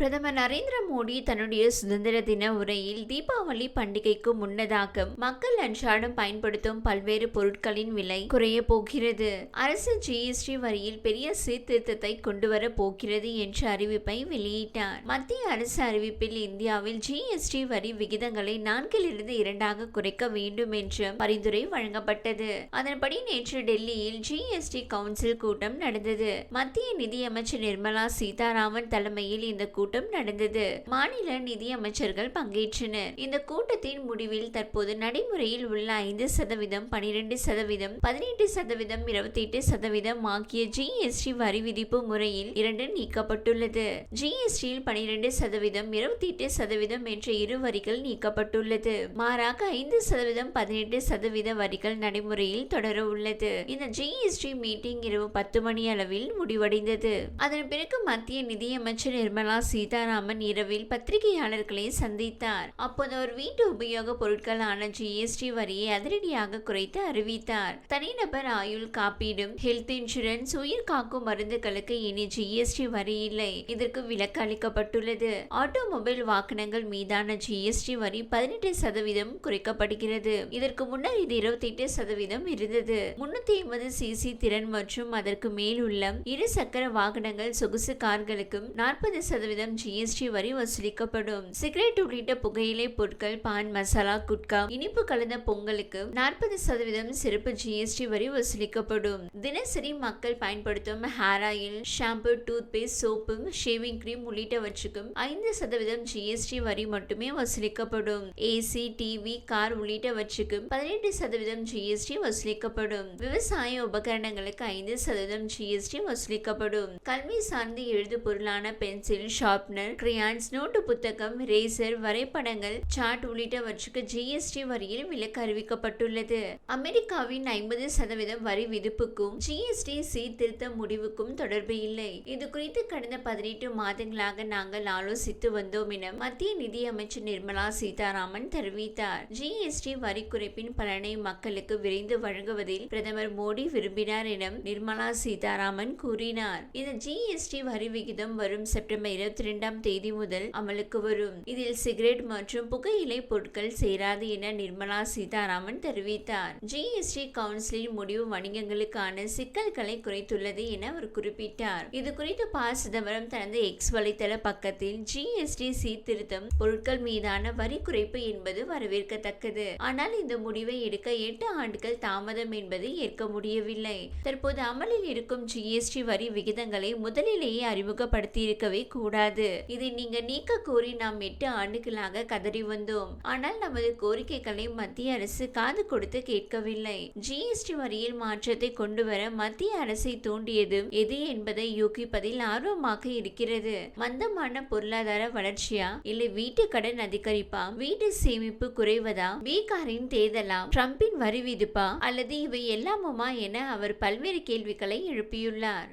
பிரதமர் நரேந்திர மோடி தன்னுடைய சுதந்திர தின உரையில் தீபாவளி பண்டிகைக்கு முன்னதாக மக்கள் அன்றாடம் பயன்படுத்தும் பல்வேறு பொருட்களின் விலை குறைய போகிறது. அரசு ஜிஎஸ்டி வரியில் பெரிய சீர்திருத்தத்தை கொண்டு வர போகிறது என்ற அறிவிப்பை வெளியிட்டார். மத்திய அரசு அறிவிப்பில் இந்தியாவில் ஜிஎஸ்டி வரி விகிதங்களை நான்கிலிருந்து இரண்டாக குறைக்க வேண்டும் என்று பரிந்துரை வழங்கப்பட்டது. அதன்படி நேற்று டெல்லியில் ஜிஎஸ்டி கவுன்சில் கூட்டம் நடந்தது. மத்திய நிதியமைச்சர் நிர்மலா சீதாராமன் தலைமையில் இந்த கூட்டம் நடந்தது. மாநில நிதி அமைச்சர்கள் பங்கேற்றனர். இந்த கூட்டத்தின் முடிவில் தற்போது நடைமுறையில் உள்ள ஐந்து சதவீதம் பனிரெண்டு சதவீதம் பதினெட்டு சதவீதம் இருபத்தி எட்டு சதவீதம் ஆகிய ஜிஎஸ்டி வரி விதிப்பு முறையில் இரண்டு நீக்கப்பட்டுள்ளது. ஜிஎஸ்டியில் பனிரெண்டு சதவீதம் இருபத்தி எட்டு சதவீதம் என்ற இரு வரிகள் நீக்கப்பட்டுள்ளது. மாறாக ஐந்து சதவீதம் பதினெட்டு சதவீத வரிகள் நடைமுறையில் தொடர உள்ளது. இந்த ஜிஎஸ்டி மீட்டிங் இரவு பத்து மணி அளவில் முடிவடைந்தது. அதன் பிறகு மத்திய நிதியமைச்சர் நிர்மலா சீதாராமன் இரவில் பத்திரிகையாளர்களை சந்தித்தார். அப்போது அவர் வீட்டு உபயோக பொருட்களான ஜிஎஸ்டி வரியை அதிரடியாக குறைத்து அறிவித்தார். தனிநபர் ஆயுள் காப்பீடும் ஹெல்த் இன்சூரன்ஸ் உயிர் காக்கும் மருந்துகளுக்கு இனி ஜிஎஸ்டி வரி இல்லை. இதற்கு விலக்கு அளிக்கப்பட்டுள்ளது. ஆட்டோமொபைல் வாகனங்கள் மீதான ஜிஎஸ்டி வரி பதினெட்டு சதவீதம் குறைக்கப்படுகிறது. இதற்கு முன்னர் இது இருபத்தி எட்டு சதவீதம் இருந்தது. முன்னூத்தி ஐம்பது சிசி திறன் மற்றும் அதற்கு மேல் உள்ள இரு சக்கர வாகனங்கள் சொகுசு கார்களுக்கும் நாற்பது சதவீதம் ஜிஎஸ்டி வரி வசூலிக்கப்படும். சிகரெட் உள்ளிட்ட புகையிலை பொருட்கள் பான் மசாலா குட்கா இனிப்பு கலந்த பொங்கலுக்கு நாற்பது சதவீதம் சிறப்பு ஜிஎஸ்டி வரி வசூலிக்கப்படும். தினசரி மக்கள் பயன்படுத்தும் hair oil shampoo toothpaste soap shaving cream உள்ளிட்டவற்றுக்கும் ஐந்து சதவீதம் ஜிஎஸ்டி வரி மட்டுமே வசூலிக்கப்படும். ஏசி டிவி கார் உள்ளிட்டவற்றுக்கும் பதினெட்டு சதவீதம் ஜிஎஸ்டி வசூலிக்கப்படும். விவசாய உபகரணங்களுக்கு ஐந்து சதவீதம் ஜிஎஸ்டி வசூலிக்கப்படும். கல்வி சார்ந்து எழுது பொருளான பென்சில் ஷார்ப்னர் கிரியான்ஸ் நோட்டு புத்தகம் ரேசர் வரைபடங்கள் சாட் உள்ளிட்டவற்றுக்கு ஜிஎஸ்டி வரியில் விலக்கு அறிவிக்கப்பட்டுள்ளது. அமெரிக்காவின் ஐம்பது சதவீதம் வரி விதிப்புக்கும் ஜிஎஸ்டி சீர்திருத்த முடிவுக்கும் தொடர்பு இல்லை. இது குறித்து கடந்த பதினெட்டு மாதங்களாக நாங்கள் ஆலோசித்து வந்தோம் என மத்திய நிதியமைச்சர் நிர்மலா சீதாராமன் தெரிவித்தார். ஜிஎஸ்டி வரி குறைப்பின் பலனை மக்களுக்கு விரைந்து வழங்குவதில் பிரதமர் மோடி விரும்பினார் என நிர்மலா சீதாராமன் கூறினார். இந்த ஜிஎஸ்டி வரி விகிதம் வரும் செப்டம்பர் இருபத்தி இரண்டாம் தேதி முதல் அமலுக்கு வரும். இதில் சிகரெட் மற்றும் புகையிலை பொருட்கள் சேராது என நிர்மலா சீதாராமன் தெரிவித்தார். ஜிஎஸ்டி கவுன்சிலின் முடிவு வணிகங்களுக்கான சிக்கல்களை குறைத்துள்ளது என அவர் குறிப்பிட்டார். இது குறித்து ப சிதம்பரம் தனது எக்ஸ் வலைதள பக்கத்தில் ஜிஎஸ்டி சீர்திருத்தம் பொருட்கள் மீதான வரி குறைப்பு என்பது வரவேற்கத்தக்கது. ஆனால் இந்த முடிவை எடுக்க எட்டு ஆண்டுகள் தாமதம் என்பது ஏற்க முடியவில்லை. தற்போது அமலில் இருக்கும் ஜிஎஸ்டி வரி விகிதங்களை முதலிலேயே அறிமுகப்படுத்தியிருக்கவே கூடாது. முடியாது இதை நீங்க நீக்க கோரி நாம் எட்டு ஆண்டுகளாக கதறி வந்தோம். ஆனால் நமது கோரிக்கைகளை மத்திய அரசு காது கொடுத்து கேட்கவில்லை. ஜிஎஸ்டி வரியில் மாற்றத்தை கொண்டு வர மத்திய அரசை தூண்டியது எது என்பதை யூகிப்பதில் ஆர்வமாக இருக்கிறது. மந்தமான பொருளாதார வளர்ச்சியா? இல்லை வீட்டு கடன் அதிகரிப்பா? வீட்டு சேமிப்பு குறைவதா? பீகாரின் தேர்தலா? ட்ரம்பின் வரி விதிப்பா? அல்லது இவை எல்லாமுமா என அவர் பல்வேறு கேள்விகளை எழுப்பியுள்ளார்.